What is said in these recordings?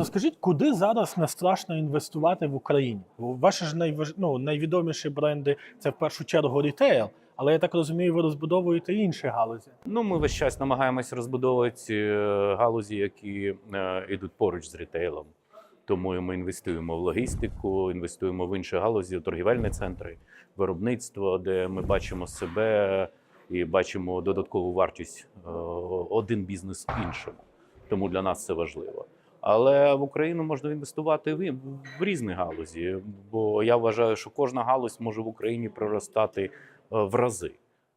розкажіть, куди зараз не страшно інвестувати в Україні? Ваші ж найваж... ну, найвідоміші бренди це в першу чергу рітейл, але я так розумію, ви розбудовуєте інші галузі. Ну, ми весь час намагаємося розбудовувати е, галузі, які е, йдуть поруч з рітейлом. Тому ми інвестуємо в логістику, інвестуємо в інші галузі, в торгівельні центри, виробництво, де ми бачимо себе і бачимо додаткову вартість е, один бізнес іншому. Тому для нас це важливо. Але в Україну можна інвестувати в, в різні галузі, бо я вважаю, що кожна галузь може в Україні приростати е, в рази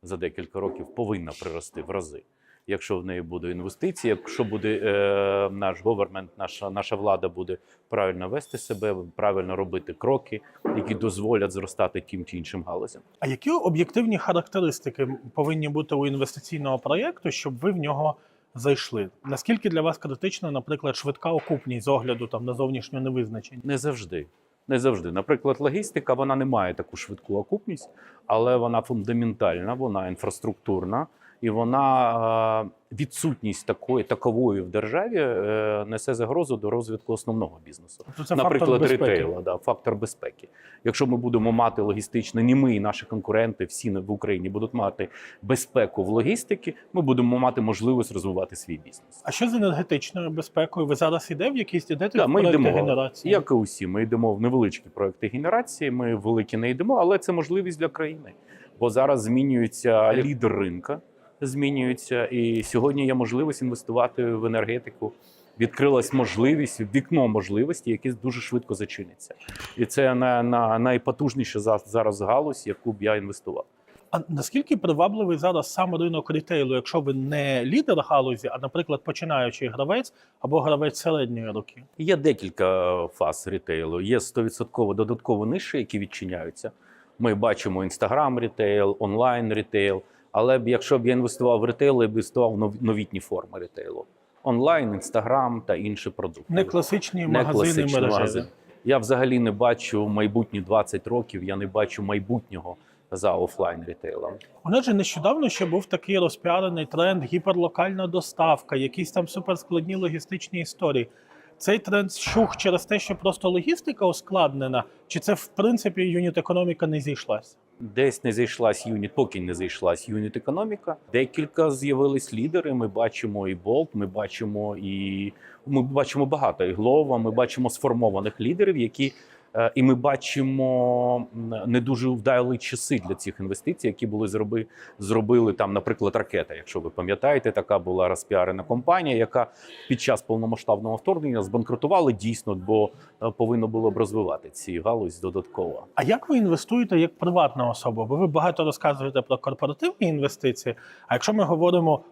за декілька років, повинна прирости в рази. Якщо в неї буде інвестиції, якщо буде е, наш говермент, наша наша влада буде правильно вести себе, правильно робити кроки, які дозволять зростати тим чи іншим галузям. А які об'єктивні характеристики повинні бути у інвестиційного проєкту, щоб ви в нього зайшли? Наскільки для вас критична, наприклад, швидка окупність з огляду там на зовнішню невизначеність? Не завжди. Не завжди. Наприклад, логістика вона не має таку швидку окупність, але вона фундаментальна, вона інфраструктурна і вона е, відсутність такої такової в державі е, несе загрозу до розвитку основного бізнесу. Тобто це Наприклад, фактор ритейла, да, фактор безпеки. Якщо ми будемо мати логістично, ні ми і наші конкуренти всі в Україні будуть мати безпеку в логістиці, ми будемо мати можливість розвивати свій бізнес. А що з енергетичною безпекою? Ви зараз іде в якісь ідете Да, в ми йдемо, генерації? як і усі, ми йдемо в невеличкі проекти генерації. Ми великі не йдемо, але це можливість для країни. Бо зараз змінюється лідер ринка, змінюється, і сьогодні є можливість інвестувати в енергетику. Відкрилась можливість, вікно можливості, яке дуже швидко зачиниться, і це на, на найпотужніша зараз галузь, яку б я інвестував. А наскільки привабливий зараз сам ринок рітейлу, якщо ви не лідер галузі, а, наприклад, починаючий гравець або гравець середньої руки? Є декілька фаз рітейлу. Є 100% додаткові ниші, які відчиняються. Ми бачимо інстаграм рітейл, онлайн рітейл. Але б якщо б я інвестував в рітейл, я б інвестував в нов- новітні форми рітейлу: онлайн, інстаграм та інші продукти. Не класичні Не магазини класичні мережеві. магазини. Я взагалі не бачу майбутні 20 років. Я не бачу майбутнього за офлайн рітейлом. У нас же нещодавно ще був такий розпіарений тренд гіперлокальна доставка, якісь там суперскладні логістичні історії. Цей тренд щух через те, що просто логістика ускладнена, чи це в принципі юніт економіка не зійшлась? Десь не зійшлась юніт, поки не зійшлась юніт економіка. Декілька з'явились лідери. Ми бачимо і Болт, ми бачимо і ми бачимо багато і Глова. Ми бачимо сформованих лідерів, які і ми бачимо не дуже вдалі часи для цих інвестицій, які були зроби, зробили там, наприклад, ракета. Якщо ви пам'ятаєте, така була розпіарена компанія, яка під час повномасштабного вторгнення збанкрутувала дійсно, бо е, повинно було б розвивати ці галузь додатково. А як ви інвестуєте як приватна особа? Бо ви багато розказуєте про корпоративні інвестиції. А якщо ми говоримо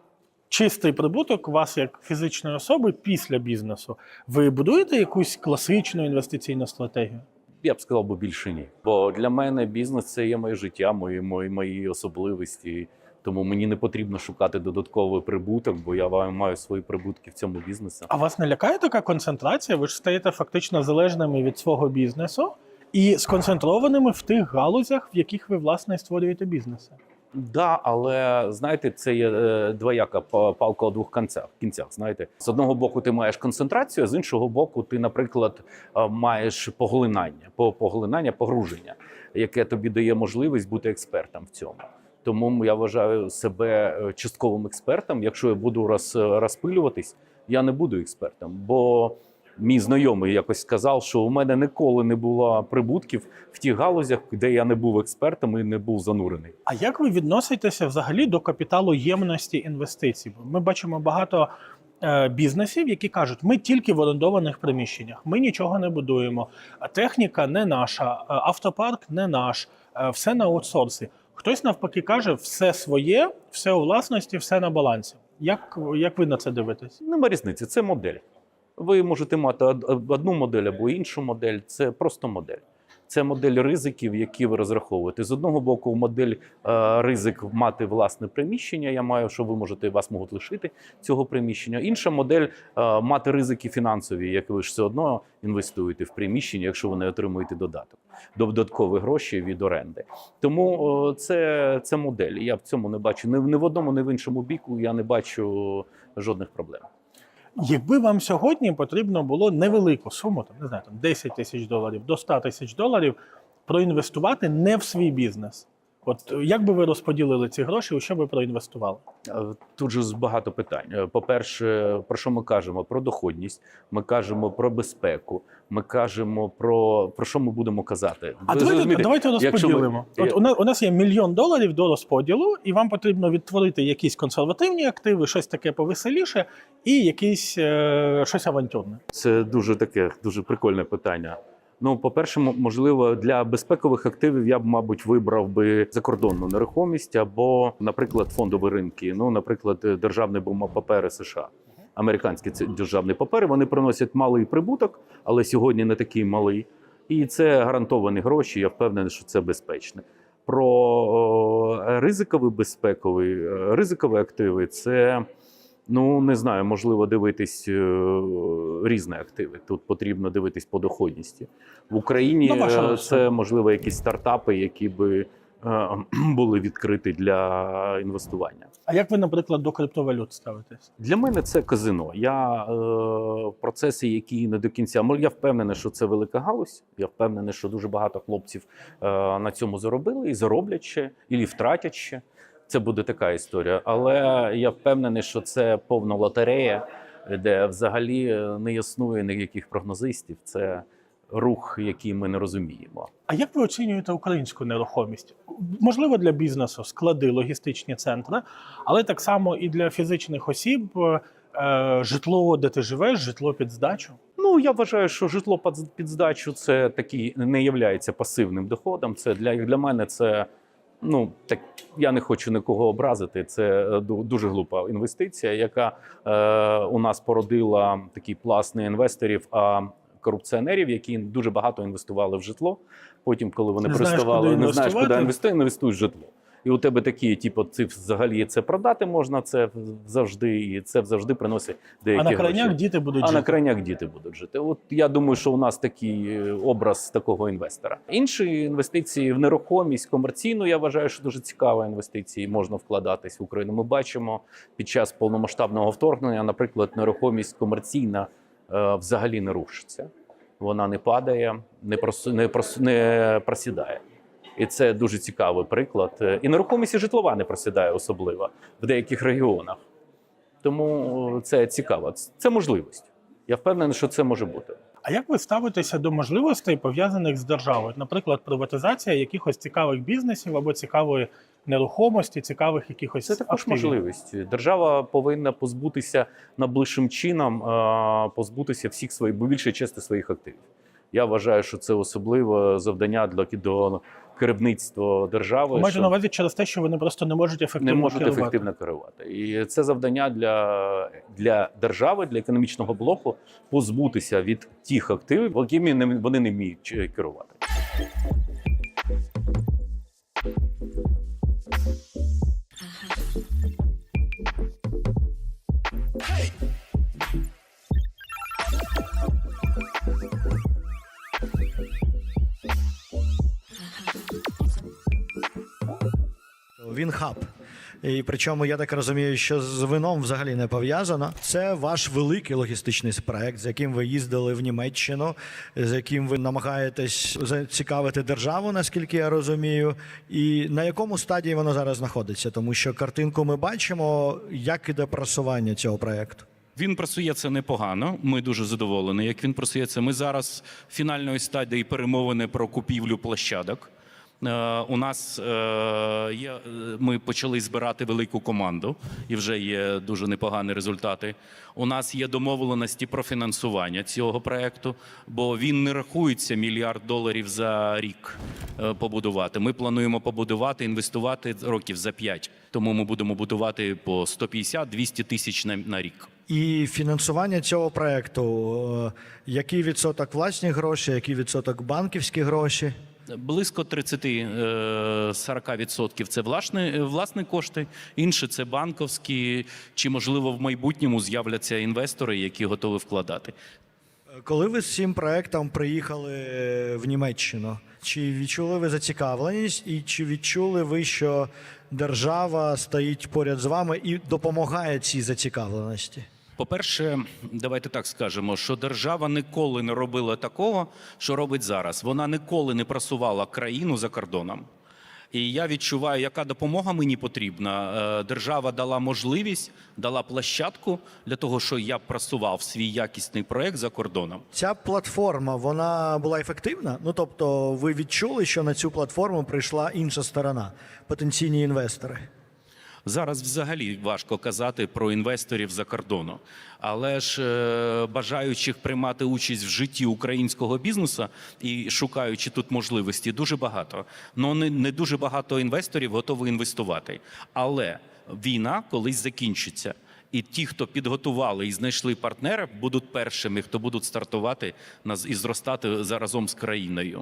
чистий прибуток вас як фізичної особи після бізнесу, ви будуєте якусь класичну інвестиційну стратегію? Я б сказав, бо більше ні. Бо для мене бізнес це є моє життя, мої, мої, мої особливості. Тому мені не потрібно шукати додатковий прибуток, бо я маю свої прибутки в цьому бізнесі. А вас не лякає така концентрація? Ви ж стаєте фактично залежними від свого бізнесу і сконцентрованими в тих галузях, в яких ви власне створюєте бізнеси. Да, але знаєте, це є е, двояка па- палка у двох кінцях. кінцях. Знаєте, з одного боку, ти маєш концентрацію, а з іншого боку, ти, наприклад, е, маєш поглинання, по- поглинання, погруження, яке тобі дає можливість бути експертом в цьому. Тому я вважаю себе е, частковим експертом. Якщо я буду роз, розпилюватись, я не буду експертом. Бо мій знайомий якось сказав, що у мене ніколи не було прибутків в тих галузях, де я не був експертом і не був занурений. А як ви відноситеся взагалі до капіталу ємності інвестицій? Ми бачимо багато е, бізнесів, які кажуть, ми тільки в орендованих приміщеннях, ми нічого не будуємо. Техніка не наша, е, автопарк не наш, е, все на аутсорсі. Хтось навпаки каже, все своє, все у власності, все на балансі. Як, як ви на це дивитесь? Нема різниці, це модель. Ви можете мати од- од- одну модель або іншу модель. Це просто модель. Це модель ризиків, які ви розраховуєте. З одного боку, модель е, ризик мати власне приміщення. Я маю, що ви можете вас можуть лишити цього приміщення. Інша модель е, мати ризики фінансові, як ви ж все одно інвестуєте в приміщення, якщо ви не отримуєте додаток, додаткові гроші від оренди. Тому е, це, це модель. Я в цьому не бачу ні в одному, ні в іншому біку. Я не бачу жодних проблем. Якби вам сьогодні потрібно було невелику суму, там не знаю, там 10 тисяч доларів до 100 тисяч доларів проінвестувати не в свій бізнес. От як би ви розподілили ці гроші, у що ви проінвестували? Е, Тут же багато питань. Е, По-перше, про що ми кажемо? Про доходність, ми кажемо про безпеку, ми кажемо про, про що ми будемо казати. А Ви давайте, давайте якщо ми- розподілимо. От у нас, у нас є мільйон доларів до розподілу, і вам потрібно відтворити якісь консервативні активи, щось таке повеселіше, і якісь е, щось авантюрне. Це дуже таке дуже прикольне питання. Ну, по-перше, можливо, для безпекових активів я б, мабуть, вибрав би закордонну нерухомість або, наприклад, фондові ринки. Ну, наприклад, е, державні папери США. Американські ці державні папери вони приносять малий прибуток, але сьогодні не такий малий. І це гарантовані гроші. Я впевнений, що це безпечне. Про ризикові безпекові е, ризикові активи це. Ну, не знаю, можливо, дивитись е, різні активи. Тут потрібно дивитись по доходності. В Україні Ну, це можливо якісь стартапи, які би е, були відкриті для інвестування. А як ви, наприклад, до криптовалют ставитесь? Для мене це казино. Я е, в процесі, які не до кінця я впевнений, що це велика галузь. Я впевнений, що дуже багато хлопців е, на цьому заробили і зароблять ще, і втратять ще. Це буде така історія. Але я впевнений, що це повна лотерея, де взагалі е, не існує ніяких прогнозистів. Це рух, який ми не розуміємо. А як ви оцінюєте українську нерухомість? Можливо, для бізнесу склади, логістичні центри, але так само і для фізичних осіб е, житло, де ти живеш, житло під здачу. Ну я вважаю, що житло під- під здачу це такий не є пасивним доходом. Це для для мене це ну так. Я не хочу нікого образити. Це е, дуже глупа інвестиція, яка е, у нас породила такий пласт не інвесторів, а корупціонерів, які дуже багато інвестували в житло. Потім, коли вони Не знаєш, приставали, куди не знаєш, куди інвестувати? інвестують в житло. І у тебе такі, типу, це взагалі це продати можна, це завжди, і це завжди приносить деякі а на крайняк гроші. діти будуть А жити. на крайняк діти будуть жити. От я думаю, що у нас такий е, образ такого інвестора. Інші інвестиції в нерухомість комерційну. Я вважаю, що дуже цікава інвестиції можна вкладатись в Україну. Ми бачимо під час повномасштабного вторгнення, наприклад, нерухомість комерційна е, взагалі не рушиться. Вона не падає, не прос, не, прос, не просідає. І це дуже цікавий приклад. Е, І нерухомість і житлова не просідає особливо в деяких регіонах. Тому це цікаво. Це можливість. Я впевнений, що це може бути. А як ви ставитеся до можливостей пов'язаних з державою? Наприклад, приватизація якихось цікавих бізнесів або цікавої нерухомості, цікавих якихось Це також активів? можливість. Держава повинна позбутися найближчим чином, е, позбутися всіх своїх, бо більше частини своїх активів. Я вважаю, що це особливе завдання для до керівництва держави. Ви маєте що на увазі через те, що вони просто не можуть ефективно не можуть керувати. ефективно керувати. І це завдання для, для держави, для економічного блоку позбутися від тих активів, якими не- вони не вміють е, керувати. Він хаб. І причому я так розумію, що з вином взагалі не пов'язано. Це ваш великий логістичний проект, з яким ви їздили в Німеччину, з яким ви намагаєтесь зацікавити державу, наскільки я розумію. І на якому стадії воно зараз знаходиться? Тому що картинку ми бачимо, як іде просування цього проекту. Він працює це непогано. Ми дуже задоволені, як він працюється. Ми зараз в фінальної стадії перемовини про купівлю площадок. Е, У нас е, є, е, ми почали збирати велику команду, і вже є дуже непогані результати. У нас є домовленості про фінансування цього проекту, бо він не рахується мільярд доларів за рік побудувати. Ми плануємо побудувати, інвестувати років за 5. Тому ми будемо будувати по 150-200 тисяч на, рік. І фінансування цього проекту, який відсоток власні гроші, який відсоток банківські гроші? Близько 30-40% це власні, власні кошти, інше це банковські, чи можливо в майбутньому з'являться інвестори, які готові вкладати. Коли ви з цим проектом приїхали в Німеччину, чи відчули ви зацікавленість, і чи відчули ви, що держава стоїть поряд з вами і допомагає цій зацікавленості? По-перше, давайте так скажемо, що держава ніколи не робила такого, що робить зараз. Вона ніколи не просувала країну за кордоном. І я відчуваю, яка допомога мені потрібна. Е, Держава дала можливість, дала площадку для того, що я просував свій якісний проект за кордоном. Ця платформа вона була ефективна. Ну тобто, ви відчули, що на цю платформу прийшла інша сторона, потенційні інвестори. Зараз взагалі важко казати про інвесторів за кордону, але ж е, бажаючих приймати участь в житті українського бізнесу і шукаючи тут можливості, дуже багато. Ну не, дуже багато інвесторів готові інвестувати. Але війна колись закінчиться. І ті, хто підготували і знайшли партнера, будуть першими, хто будуть стартувати і зростати заразом з країною.